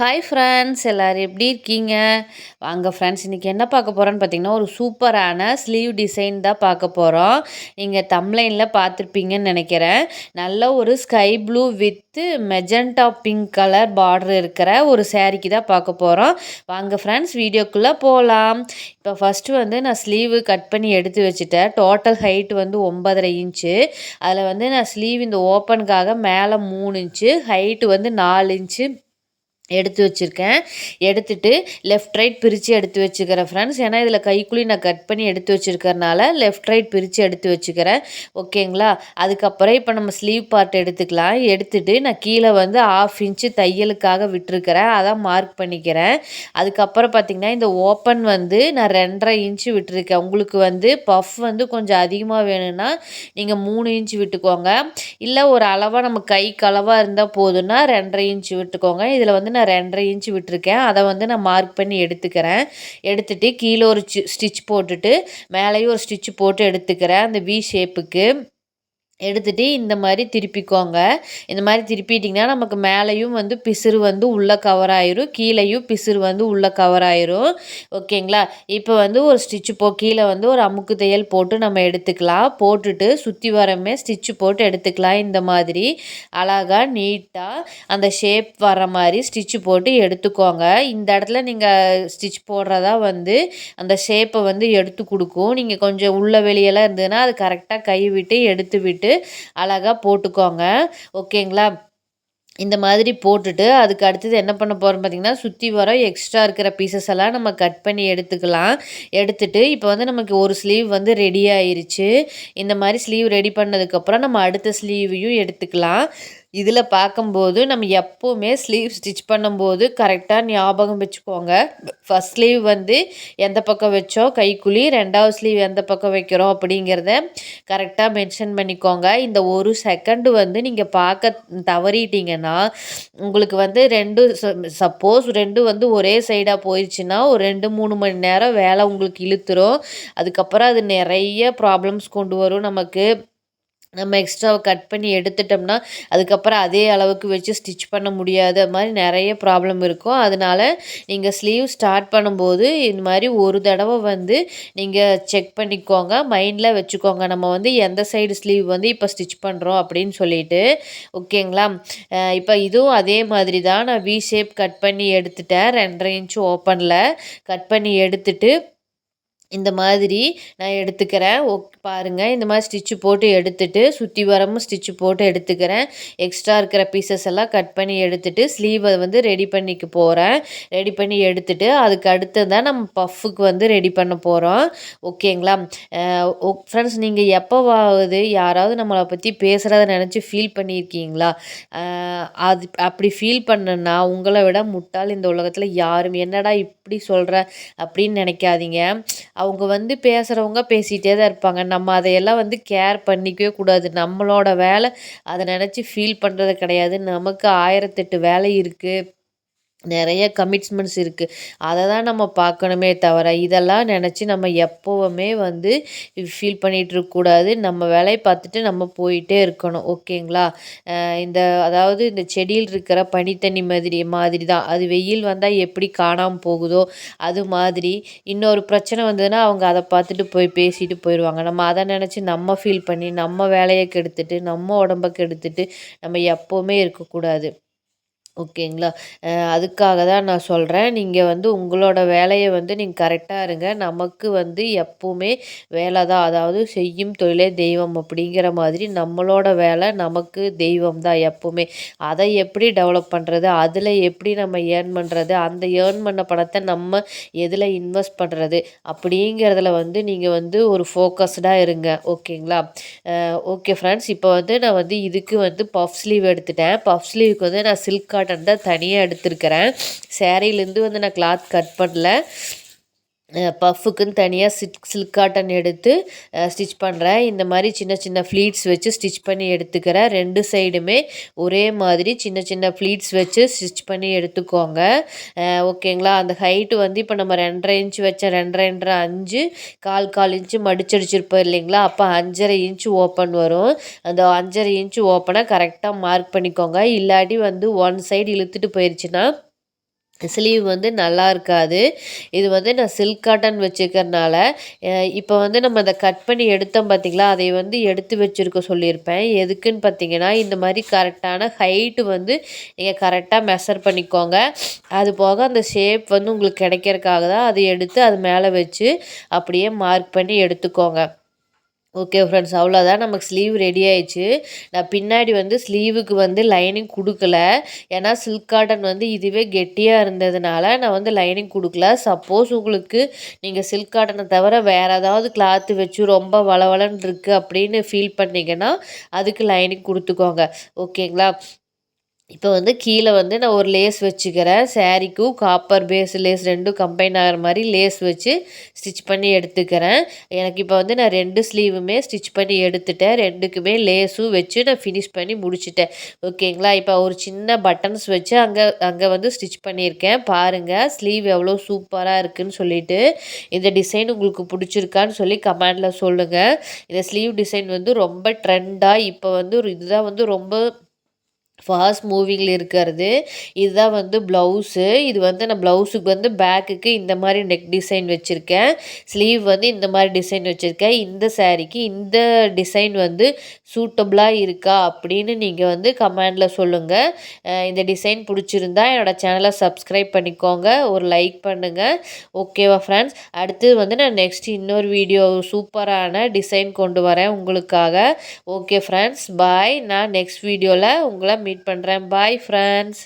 Hi friends எல்லோரும் எப்படி இருக்கீங்க? வாங்க ஃப்ரெண்ட்ஸ் இன்றைக்கி என்ன பார்க்க போகிறோன்னு பார்த்தீங்கன்னா ஒரு சூப்பரான ஸ்லீவ் டிசைன் தான் பார்க்க போகிறோம் நீங்கள் தம்லைனில் பார்த்துருப்பீங்கன்னு நினைக்கிறேன். நல்ல ஒரு sky blue with magenta pink colour border இருக்கிற ஒரு சேரீக்கு தான் பார்க்க போகிறோம் வாங்க ஃப்ரெண்ட்ஸ் வீடியோக்குள்ளே போகலாம். இப்போ ஃபஸ்ட்டு வந்து நான் ஸ்லீவு கட் பண்ணி எடுத்து வச்சுட்டேன். டோட்டல் ஹைட் வந்து ஒன்பதரை இன்ச்சு அதில் வந்து நான் ஸ்லீவ் இந்த ஓப்பனுக்காக மேலே மூணு இன்ச்சு ஹைட்டு வந்து நாலு இன்ச்சு எடுத்து வச்சுருக்கேன். எடுத்துட்டு லெஃப்ட் ரைட் பிரித்து எடுத்து வச்சுக்கிறேன் ஃப்ரெண்ட்ஸ் ஏன்னா இதில் கைக்குழி நான் கட் பண்ணி எடுத்து வச்சுருக்கறனால லெஃப்ட் ரைட் பிரித்து எடுத்து வச்சுக்கிறேன். ஓகேங்களா அதுக்கப்புறம் இப்போ நம்ம ஸ்லீவ் பார்ட் எடுத்துக்கலாம். எடுத்துகிட்டு நான் கீழே வந்து ஆஃப் இன்ச்சு தையலுக்காக விட்டுருக்கிறேன். அதான் மார்க் பண்ணிக்கிறேன். அதுக்கப்புறம் பார்த்திங்கன்னா இந்த ஓப்பன் வந்து நான் ரெண்டரை இன்ச்சு விட்டுருக்கேன். உங்களுக்கு வந்து பஃப் வந்து கொஞ்சம் அதிகமாக வேணும்னா நீங்கள் மூணு இன்ச்சு விட்டுக்கோங்க. இல்லை ஒரு அளவாக நம்ம கைக்கு அளவாக இருந்தால் போதுன்னா ரெண்டரை இன்ச்சு விட்டுக்கோங்க. இதில் வந்து நான் ரெண்டரை இன்ச்சு விட்டுருக்கேன். அதை வந்து நான் மார்க் பண்ணி எடுத்துக்கிறேன். எடுத்துகிட்டு கீழே ஒரு ஸ்டிச் போட்டுட்டு மேலேயும் ஒரு ஸ்டிச் போட்டு எடுத்துக்கிறேன். அந்த வி ஷேப்புக்கு எடுத்துகிட்டு இந்த மாதிரி திருப்பிக்கோங்க. இந்த மாதிரி திருப்பிட்டிங்கன்னா நமக்கு மேலேயும் வந்து பிசுறு வந்து உள்ளே கவர் ஆயிரும். கீழேயும் பிசுறு வந்து உள்ளே கவர் ஆயிரும். ஓகேங்களா? இப்போ வந்து ஒரு ஸ்டிச்சு போ கீழே வந்து ஒரு அமுக்கு தையல் போட்டு நம்ம எடுத்துக்கலாம். போட்டுட்டு சுற்றி வரமே ஸ்டிச்சு போட்டு எடுத்துக்கலாம். இந்த மாதிரி அழகாக நீட்டாக அந்த ஷேப் வர மாதிரி ஸ்டிச்சு போட்டு எடுத்துக்கோங்க. இந்த இடத்துல நீங்கள் ஸ்டிச் போடுறதா வந்து அந்த ஷேப்பை வந்து எடுத்து கொடுக்கும். நீங்கள் கொஞ்சம் உள்ள வெளியெல்லாம் இருந்ததுன்னா அது கரெக்டாக கை விட்டு எடுத்து விட்டு அழகாக போட்டுக்கோங்க. ஓகேங்களா? இந்த மாதிரி போட்டுட்டு அதுக்கு அடுத்தது என்ன பண்ண போகிறோம் பார்த்திங்கன்னா சுற்றி வர எக்ஸ்ட்ரா இருக்கிற பீசஸ் எல்லாம் நம்ம கட் பண்ணி எடுத்துக்கலாம். எடுத்துட்டு இப்போ வந்து நமக்கு ஒரு ஸ்லீவ் வந்து ரெடி ஆயிருச்சு. இந்த மாதிரி ஸ்லீவ் ரெடி பண்ணதுக்கப்புறம் நம்ம அடுத்த ஸ்லீவையும் எடுத்துக்கலாம். இதில் பார்க்கும்போது நம்ம எப்போவுமே ஸ்லீவ் ஸ்டிச் பண்ணும்போது கரெக்டாக ஞாபகம் வச்சுக்கோங்க. ஃபஸ்ட் ஸ்லீவ் வந்து எந்த பக்கம் வச்சோம் கைக்குழி ரெண்டாவது ஸ்லீவ் எந்த பக்கம் வைக்கிறோம் அப்படிங்கிறத கரெக்டாக மென்ஷன் பண்ணிக்கோங்க. இந்த ஒரு செகண்டு வந்து நீங்கள் பார்க்க தவறிட்டீங்கன்னா உங்களுக்கு வந்து ரெண்டு சப்போஸ் ரெண்டு வந்து ஒரே சைடாக போயிடுச்சுன்னா ஒரு ரெண்டு மூணு மணி நேரம் வேலை உங்களுக்கு இழுத்துரும். அதுக்கப்புறம் அது நிறைய ப்ராப்ளம்ஸ் கொண்டு வரும் நமக்கு. நம்ம எக்ஸ்ட்ராவை கட் பண்ணி எடுத்துட்டோம்னா அதுக்கப்புறம் அதே அளவுக்கு வச்சு ஸ்டிச் பண்ண முடியாது. அது மாதிரி நிறைய ப்ராப்ளம் இருக்கும். அதனால் நீங்கள் ஸ்லீவ் ஸ்டார்ட் பண்ணும்போது இந்த மாதிரி ஒரு தடவை வந்து நீங்கள் செக் பண்ணிக்கோங்க. மைண்டில் வச்சுக்கோங்க. நம்ம வந்து எந்த சைடு ஸ்லீவ் வந்து இப்போ ஸ்டிச் பண்ணுறோம் அப்படின்னு சொல்லிட்டு ஓகேங்களா இப்போ இதுவும் அதே மாதிரி தான் நான் வி ஷேப் கட் பண்ணி எடுத்துட்டேன். ரெண்டரை இன்ச்சு ஓப்பனில் கட் பண்ணி எடுத்துட்டு இந்த மாதிரி நான் எடுத்துக்கிறேன். ஓக் பாருங்கள் இந்த மாதிரி ஸ்டிச்சு போட்டு எடுத்துட்டு சுற்றி வரமும் ஸ்டிச்சு போட்டு எடுத்துக்கிறேன். எக்ஸ்ட்ரா இருக்கிற பீசஸ் எல்லாம் கட் பண்ணி எடுத்துட்டு ஸ்லீவை வந்து ரெடி பண்ணிக்க போகிறேன் ரெடி பண்ணி எடுத்துட்டு அதுக்கு அடுத்து தான் நம்ம பஃப்புக்கு வந்து ரெடி பண்ண போகிறோம் ஓகேங்களா ஃப்ரெண்ட்ஸ் நீங்கள் எப்போவாவது யாராவது நம்மளை பற்றி பேசுகிறத நினச்சி ஃபீல் பண்ணியிருக்கீங்களா அது அப்படி ஃபீல் பண்ணுன்னா உங்களை விட முட்டாள் இந்த உலகத்தில் யாரும். என்னடா இப்படி சொல்கிற அப்படின்னு நினைக்காதீங்க. அவங்க வந்து பேசுகிறவங்க பேசிகிட்டே தான் இருப்பாங்க. நம்ம அதையெல்லாம் வந்து கேர் பண்ணிக்கவே கூடாது. நம்மளோட வேலை அதை நினச்சி ஃபீல் பண்ணுறது கிடையாது. நமக்கு ஆயிரத்தெட்டு வேலை இருக்குது நிறைய கமிட்ஸ்மெண்ட்ஸ் இருக்குது அதை தான் நம்ம பார்க்கணுமே தவிர இதெல்லாம் நினச்சி நம்ம எப்போவுமே வந்து ஃபீல் பண்ணிகிட்ருக்கக்கூடாது நம்ம வேலையை பார்த்துட்டு நம்ம போயிட்டே இருக்கணும். ஓகேங்களா? இந்த அதாவது இந்த செடியில் இருக்கிற பனித்தண்ணி மாதிரி மாதிரி தான். அது வெயில் வந்தால் எப்படி காணாமல் போகுதோ அது மாதிரி. இன்னொரு பிரச்சனை வந்ததுன்னா அவங்க அதை பார்த்துட்டு போய் பேசிட்டு போயிடுவாங்க நம்ம அதை நினச்சி நம்ம ஃபீல் பண்ணி நம்ம வேலையை கெடுத்துட்டு நம்ம உடம்ப கெடுத்துட்டு நம்ம எப்போவுமே இருக்கக்கூடாது ஓகேங்களா? அதுக்காக தான் நான் சொல்கிறேன் நீங்கள் வந்து உங்களோட வேலையை வந்து நீங்கள் கரெக்டாக இருங்க. நமக்கு வந்து எப்போவுமே வேலை தான். அதாவது செய்யும் தொழிலே தெய்வம் அப்படிங்கிற மாதிரி நம்மளோட வேலை நமக்கு தெய்வம் தான் எப்போவுமே. அதை எப்படி டெவலப் பண்ணுறது அதில் எப்படி நம்ம ஏர்ன் பண்ணுறது அந்த ஏர்ன் பண்ண பணத்தை நம்ம எதில் இன்வெஸ்ட் பண்ணுறது அப்படிங்கிறதுல வந்து நீங்கள் வந்து ஒரு ஃபோக்கஸ்டாக இருங்க. ஓகேங்களா? ஓகே ஃப்ரெண்ட்ஸ் இப்போ வந்து நான் வந்து இதுக்கு வந்து பஃப் ஸ்லீவ் எடுத்துட்டேன். பஃப் ஸ்லீவுக்கு வந்து நான் சில்க் காட்டன் தான் தனியாக எடுத்திருக்கிறேன். சேரீலேருந்து வந்து நான் கிளாத் கட் பண்ணல. பஃப்புக்குன்னு தனியாக சில்க் சில்க் காட்டன் எடுத்து ஸ்டிச் பண்ணுறேன் இந்த மாதிரி சின்ன சின்ன ஃப்ளீட்ஸ் வச்சு ஸ்டிச் பண்ணி எடுத்துக்கிறேன். ரெண்டு சைடுமே ஒரே மாதிரி சின்ன சின்ன ஃப்ளீட்ஸ் வச்சு ஸ்டிச் பண்ணி எடுத்துக்கோங்க. ஓகேங்களா அந்த ஹைட்டு வந்து இப்போ நம்ம ரெண்டரை இன்ச்சு வச்ச ரெண்டரை ரெண்டரை அஞ்சு கால் கால் இன்ச்சு மடிச்சடிச்சிருப்போம் இல்லைங்களா? அப்போ அஞ்சரை இன்ச்சு ஓப்பன் வரும். அந்த அஞ்சரை இன்ச்சு ஓப்பனை கரெக்டாக மார்க் பண்ணிக்கோங்க. இல்லாட்டி வந்து ஒன் சைடு இழுத்துட்டு போயிடுச்சுன்னா ஸ்லீவ் வந்து நல்லா இருக்காது. இது வந்து நான் சில்க் காட்டன் வச்சுக்கிறனால இப்போ வந்து நம்ம அதை கட் பண்ணி எடுத்தோம் பார்த்திங்களா அதை வந்து எடுத்து வச்சுருக்க சொல்லியிருப்பேன். எதுக்குன்னு பார்த்தீங்கன்னா இந்த மாதிரி கரெக்டான ஹைட்டு வந்து நீங்கள் கரெக்டாக மெஷர் பண்ணிக்கோங்க. அது போக அந்த ஷேப் வந்து உங்களுக்கு கிடைக்கிறதுக்காக தான் அதை எடுத்து அது மேலே வச்சு அப்படியே மார்க் பண்ணி எடுத்துக்கோங்க. ஓகே ஃப்ரெண்ட்ஸ் அவ்வளோதான் நமக்கு ஸ்லீவ் ரெடி ஆயிடுச்சு. நான் பின்னாடி வந்து ஸ்லீவுக்கு வந்து லைனிங் கொடுக்கல. ஏன்னா சில்க் காட்டன் வந்து இதுவே கெட்டியாக இருந்ததுனால நான் வந்து லைனிங் கொடுக்கல. சப்போஸ் உங்களுக்கு நீங்கள் சில்க் காட்டனை தவிர வேறு ஏதாவது கிளாத்து வச்சு ரொம்ப வளவலன்னு இருக்குது அப்படின்னு ஃபீல் பண்ணிங்கன்னா அதுக்கு லைனிங் கொடுத்துக்கோங்க. ஓகேங்களா இப்போ வந்து கீழே வந்து நான் ஒரு லேஸ் வச்சுக்கிறேன். சாரீக்கும் காப்பர் பேஸ் லேஸ் ரெண்டும் கம்பைன் ஆகிற மாதிரி லேஸ் வச்சு ஸ்டிச் பண்ணி எடுத்துக்கிறேன். எனக்கு இப்போ வந்து நான் ரெண்டு ஸ்லீவுமே ஸ்டிச் பண்ணி எடுத்துட்டேன். ரெண்டுக்குமே லேஸும் வச்சு நான் ஃபினிஷ் பண்ணி முடிச்சிட்டேன். ஓகேங்களா? இப்போ ஒரு சின்ன பட்டன்ஸ் வச்சு அங்கே அங்கே வந்து ஸ்டிச் பண்ணியிருக்கேன். பாருங்கள் ஸ்லீவ் எவ்வளோ சூப்பராக இருக்குதுன்னு சொல்லிட்டு. இந்த டிசைன் உங்களுக்கு பிடிச்சிருக்கான்னு சொல்லி கமெண்டில் சொல்லுங்கள் இந்த ஸ்லீவ் டிசைன் வந்து ரொம்ப ட்ரெண்டாக இப்போ வந்து இதுதான் வந்து ரொம்ப ஃபாஸ்ட் மூவிங்கில் இருக்கிறது. இதுதான் வந்து ப்ளவுஸு இது வந்து நான் ப்ளவுஸுக்கு வந்து பேக்குக்கு இந்த மாதிரி நெக் டிசைன் வச்சுருக்கேன். ஸ்லீவ் வந்து இந்த மாதிரி டிசைன் வச்சுருக்கேன். இந்த சேரீக்கு இந்த டிசைன் வந்து சூட்டபுளாக இருக்கா அப்படின்னு நீங்கள் வந்து கமெண்டில் சொல்லுங்கள் இந்த டிசைன் பிடிச்சிருந்தா என்னோடய சேனலை சப்ஸ்கிரைப் பண்ணிக்கோங்க. ஒரு லைக் பண்ணுங்கள் ஓகேவா ஃப்ரெண்ட்ஸ் அடுத்து வந்து நான் நெக்ஸ்ட் இன்னொரு வீடியோ சூப்பரான டிசைன் கொண்டு வரேன் உங்களுக்காக. ஓகே ஃப்ரெண்ட்ஸ் பாய் நான் நெக்ஸ்ட் வீடியோவில் உங்களை மீட் பண்ணுறேன் பாய் ஃப்ரெண்ட்ஸ்